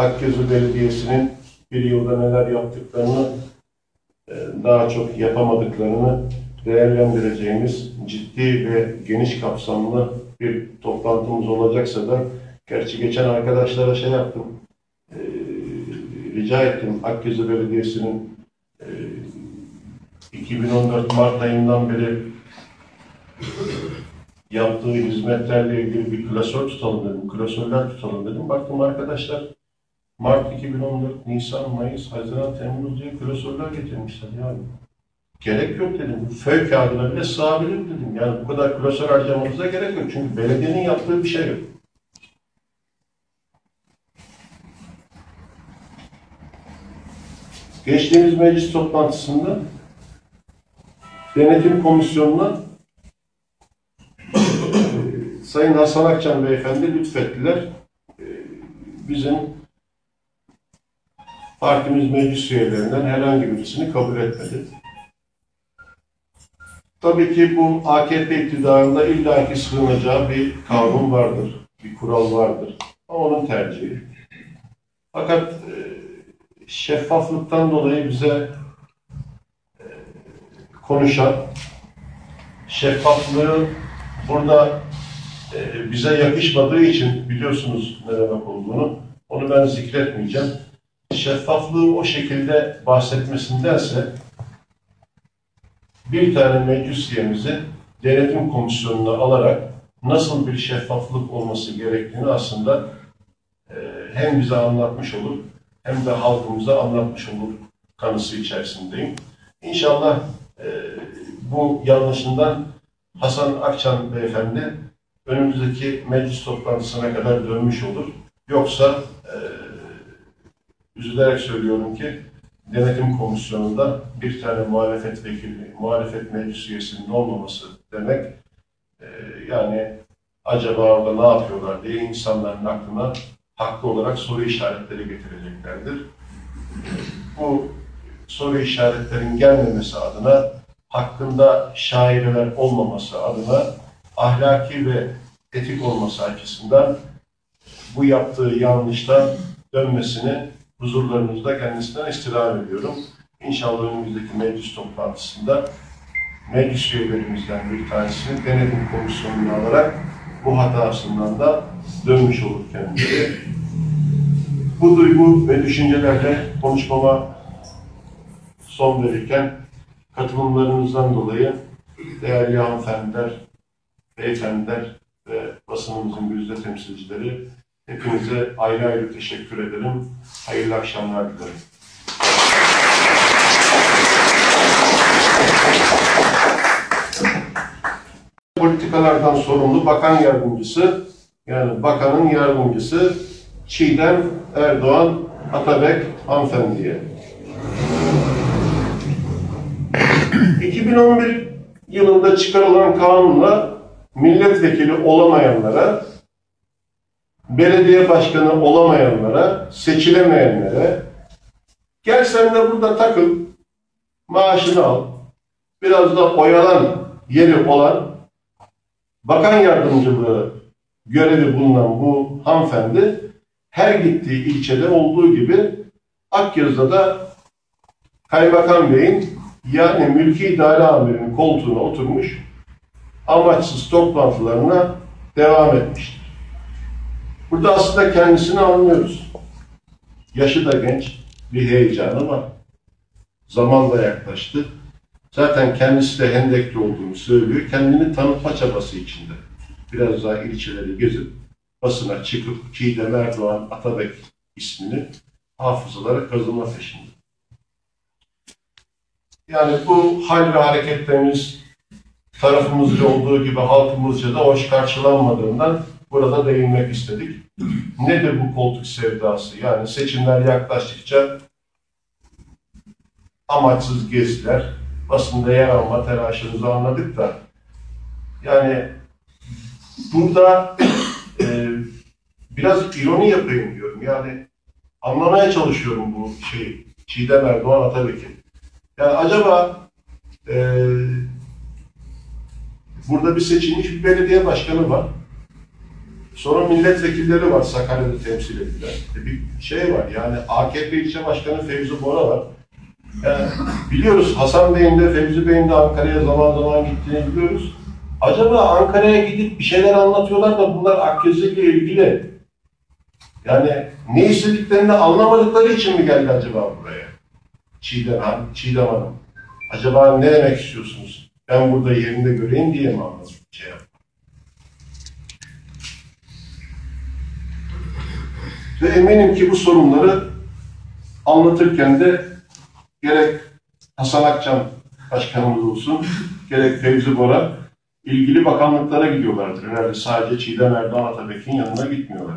Akgözü Belediyesi'nin bir yılda neler yaptıklarını, e, daha çok yapamadıklarını değerlendireceğimiz ciddi ve geniş kapsamlı bir toplantımız olacaksa da gerçi geçen arkadaşlara şey yaptım, e, rica ettim Akgözü Belediyesi'nin e, 2014 Mart ayından beri yaptığı hizmetlerle ilgili bir klasör tutalım dedim, klasörler tutalım dedim. Baktım arkadaşlar Mart 2014, Nisan, Mayıs, Haziran, Temmuz diye klasörler getirmişler yani. Gerek yok dedim. Föy kağıdına bile sığabilir dedim. Yani bu kadar klasör harcamanıza gerek yok. Çünkü belediyenin yaptığı bir şey yok. Geçtiğimiz meclis toplantısında denetim komisyonuna e, Sayın Hasan Akçan Beyefendi lütfettiler. E, bizim partimiz meclis üyelerinden herhangi birisini kabul etmedi. Tabii ki bu AKP iktidarında illaki sığınacağı bir kanun vardır, bir kural vardır. O onun tercihi. Fakat e, şeffaflıktan dolayı bize e, konuşan, şeffaflığı burada e, bize yakışmadığı için biliyorsunuz ne demek olduğunu, onu ben zikretmeyeceğim. Şeffaflığı o şekilde bahsetmesindense bir tane meclis üyemizi denetim komisyonuna alarak nasıl bir şeffaflık olması gerektiğini aslında e, hem bize anlatmış olur hem de halkımıza anlatmış olur kanısı içerisindeyim. İnşallah e, bu yanlışından Hasan Akçan beyefendi önümüzdeki meclis toplantısına kadar dönmüş olur. Yoksa e, üzülerek söylüyorum ki denetim komisyonunda bir tane muhalefet vekili, muhalefet meclis üyesinin olmaması demek e, yani acaba orada ne yapıyorlar diye insanların aklına haklı olarak soru işaretleri getireceklerdir. Bu soru işaretlerin gelmemesi adına, hakkında şaireler olmaması adına, ahlaki ve etik olması açısından bu yaptığı yanlıştan dönmesini huzurlarınızda kendisinden istirham ediyorum. İnşallah önümüzdeki meclis toplantısında meclis üyelerimizden bir tanesini denetim komisyonuna alarak bu hatasından da dönmüş olur kendileri. Bu duygu ve düşüncelerle konuşmama son verirken katılımlarınızdan dolayı değerli hanımefendiler, beyefendiler ve basınımızın yüzde temsilcileri hepinize ayrı ayrı teşekkür ederim. Hayırlı akşamlar dilerim. Politikalardan sorumlu bakan yardımcısı, yani bakanın yardımcısı Çiğdem Erdoğan Atabek hanımefendiye. 2011 yılında çıkarılan kanunla milletvekili olamayanlara, belediye başkanı olamayanlara, seçilemeyenlere gel sen de burada takıl, maaşını al, biraz da oyalan yeri olan bakan yardımcılığı görevi bulunan bu hanımefendi her gittiği ilçede olduğu gibi Akyaz'da da Kaymakam Bey'in yani mülki idare amirinin koltuğuna oturmuş amaçsız toplantılarına devam etmiştir. Burada aslında kendisini anlıyoruz. Yaşı da genç, bir heyecanı var. Zaman da yaklaştı. Zaten kendisi de hendekli olduğunu söylüyor. Kendini tanıtma çabası içinde. Biraz daha ilçeleri gezip basına çıkıp Çiğdem Erdoğan Atabek ismini hafızalara kazıma peşinde. Yani bu hal ve hareketlerimiz tarafımızca olduğu gibi halkımızca da hoş karşılanmadığından burada değinmek istedik. Nedir bu koltuk sevdası? Yani seçimler yaklaştıkça amaçsız geziler, basında yer alma telaşınızı anladık da yani burada e, biraz ironi yapayım diyorum. Yani anlamaya çalışıyorum bu şeyi. Çiğdem Erdoğan Atabek'i. Yani acaba e, burada bir seçilmiş bir belediye başkanı var. Sonra milletvekilleri var Sakarya'da temsil edilen. E bir şey var yani AKP ilçe başkanı Fevzi Bora var. Yani biliyoruz Hasan Bey'in de Fevzi Bey'in de Ankara'ya zaman zaman gittiğini biliyoruz. Acaba Ankara'ya gidip bir şeyler anlatıyorlar da bunlar Akgöz'le ilgili yani ne istediklerini anlamadıkları için mi geldi acaba buraya? Çiğdem, Han- Çiğdem Hanım. Acaba ne demek istiyorsunuz? Ben burada yerinde göreyim diye mi anladım? Şey yaptım? Ve eminim ki bu sorunları anlatırken de gerek Hasan Akçam başkanımız olsun, gerek Fevzi Bora ilgili bakanlıklara gidiyorlardır. Herhalde sadece Çiğdem Erdoğan Atabek'in yanına gitmiyorlar.